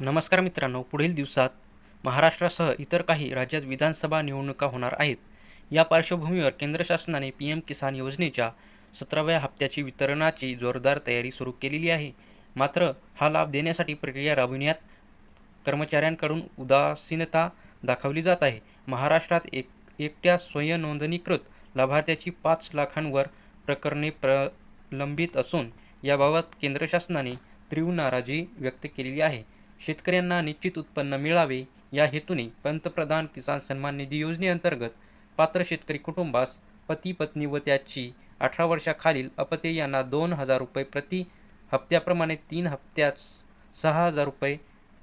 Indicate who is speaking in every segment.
Speaker 1: नमस्कार मित्रांनो पुढील दिवसात महाराष्ट्रासह इतर काही राज्यात विधानसभा निवडणुका होणार आहेत. या पार्श्वभूमीवर केंद्र शासनाने पी एम किसान योजनेच्या सतराव्या हप्त्याची वितरणाची जोरदार तयारी सुरू केलेली आहे. मात्र हा लाभ देण्यासाठी प्रक्रिया राबविण्यात कर्मचाऱ्यांकडून उदासीनता दाखवली जात आहे. महाराष्ट्रात एक एकट्या स्वयंनोंदणीकृत लाभार्थ्याची पाच लाखांवर प्रकरणे प्रलंबित असून याबाबत केंद्र शासनाने तीव्र नाराजी व्यक्त केलेली आहे. शेतकऱ्यांना निश्चित उत्पन्न मिळावे या हेतूने पंतप्रधान किसान सन्मान निधी योजनेअंतर्गत पात्र शेतकरी कुटुंबास पती पत्नी व त्याची अठरा वर्षाखालील अपते यांना दोन हजार रुपये प्रति हप्त्याप्रमाणे तीन हप्त्यात सहा हजार रुपये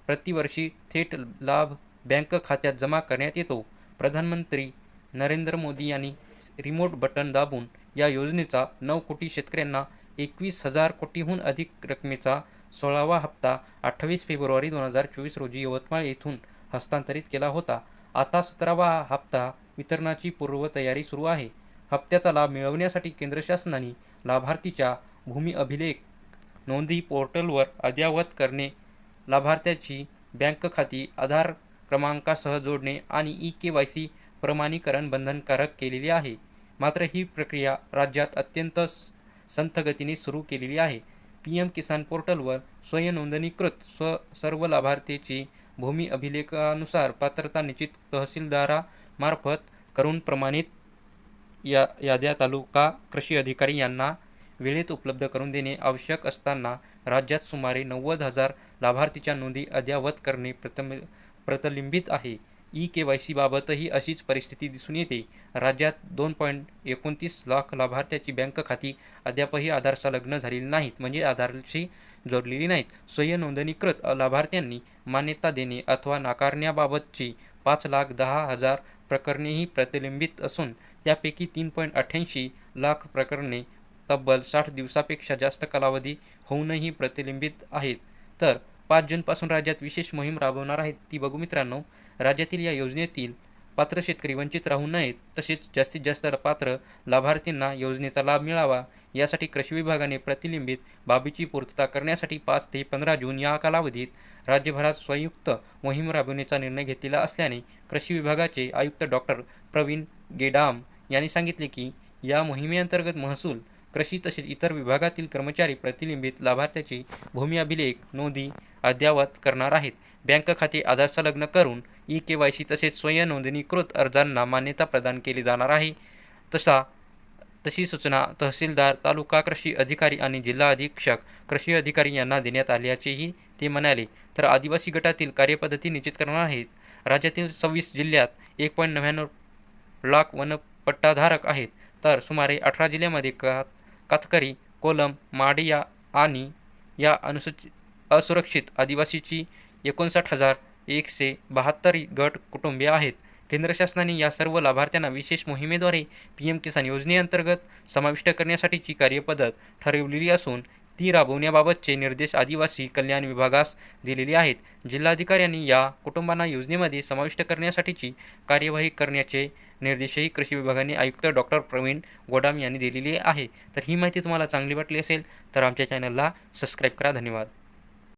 Speaker 1: प्रतिवर्षी थेट लाभ बँक खात्यात जमा करण्यात येतो. प्रधानमंत्री नरेंद्र मोदी यांनी रिमोट बटन दाबून या योजनेचा नऊ कोटी शेतकऱ्यांना एकवीस हजार कोटीहून अधिक रकमेचा सोळावा हप्ता अठ्ठावीस फेब्रुवारी दोन हजार चोवीस रोजी यवतमाळ येथून हस्तांतरित केला होता. आता सतरावा हप्ता वितरणाची पूर्वतयारी सुरू आहे. हप्त्याचा लाभ मिळवण्यासाठी केंद्र शासनाने लाभार्थीच्या भूमी अभिलेख नोंदी पोर्टलवर अद्ययावत करणे लाभार्थ्याची बँक खाती आधार क्रमांकासह जोडणे आणि ई के वाय सी प्रमाणीकरण बंधनकारक केलेले आहे. मात्र ही प्रक्रिया राज्यात अत्यंत संथगतीने सुरू केलेली आहे. पी एम किसान पोर्टलवर स्वयंनोंदणीकृत स्व सर्व लाभार्थीची भूमी अभिलेखानुसार पात्रता निश्चित तहसीलदारामार्फत करून प्रमाणित या याद्या तालुका कृषी अधिकारी यांना वेळेत उपलब्ध करून देणे आवश्यक असताना राज्यात सुमारे नव्वद हजार लाभार्थीच्या नोंदी अद्ययावत करणे प्रथम प्रतिलिंबित आहे. ई के वाय सीबाबतही अशीच परिस्थिती दिसून येते. राज्यात दोन पॉईंट एकोणतीस लाख लाभार्थ्याची बँक खाती अद्यापही आधार संलग्न झालेली नाहीत म्हणजे आधारशी जोडलेली नाहीत. स्वयं नोंदणीकृत लाभार्थ्यांनी मान्यता देणे अथवा नाकारण्याबाबतची पाच लाख दहा हजार प्रकरणेही प्रलंबित असून त्यापैकी तीन पॉईंट अठ्ठ्याऐंशी लाख प्रकरणे तब्बल साठ दिवसापेक्षा जास्त कालावधी होऊनही प्रलंबित आहेत. तर पाच जूनपासून राज्यात विशेष मोहीम राबवणार आहेत ती बघू मित्रांनो. राज्यातील या योजनेतील पात्र शेतकरी वंचित राहू नयेत तसेच जास्तीत जास्त पात्र लाभार्थींना योजनेचा लाभ मिळावा यासाठी कृषी विभागाने प्रतिलिंबित बाबीची पूर्तता करण्यासाठी पाच ते पंधरा जून या कालावधीत राज्यभरात संयुक्त मोहीम राबविण्याचा निर्णय घेतलेला असल्याने कृषी विभागाचे आयुक्त डॉक्टर प्रवीण गेडाम यांनी सांगितले की या मोहिमेअंतर्गत महसूल कृषी तसेच इतर विभागातील कर्मचारी प्रतिलिंबित लाभार्थ्याची भूमी अभिलेख नोंदी अद्ययावत करणार आहेत. बँक खाते आधार संलग्न करून ई के वाय सी तसेच स्वयं नोंदणीकृत अर्जांना मान्यता प्रदान केली जाणार आहे. तसा तशी सूचना तहसीलदार तालुका कृषी अधिकारी आणि जिल्हा अधीक्षक कृषी अधिकारी यांना देण्यात आल्याचेही ते म्हणाले. तर आदिवासी गटातील कार्यपद्धती निश्चित करणार आहेत. राज्यातील सव्वीस जिल्ह्यात एक पॉईंट नव्याण्णव लाख वनपट्टाधारक आहेत. तर सुमारे अठरा जिल्ह्यामध्ये का कातकरी कोलम माडिया आणि या अनुसूचित असुरक्षित आदिवासीची एकोणसाठ हजार एकशे बहात्तर गट कुटुंबे आहेत. केंद्र शासनाने या सर्व लाभार्थ्यांना विशेष मोहिमेद्वारे पी एम किसान योजनेअंतर्गत समाविष्ट करण्यासाठीची कार्यपद्धत ठरवलेली असून ती राबवण्याबाबतचे निर्देश आदिवासी कल्याण विभागास दिलेले आहेत. जिल्हाधिकाऱ्यांनी या कुटुंबांना योजनेमध्ये समाविष्ट करण्यासाठीची कार्यवाही करण्याचे निर्देशही कृषी विभागाने आयुक्त डॉक्टर प्रवीण गोडाम यांनी दिलेले आहे. तर ही माहिती तुम्हाला चांगली वाटली असेल तर आमच्या चॅनलला सबस्क्राईब करा. धन्यवाद.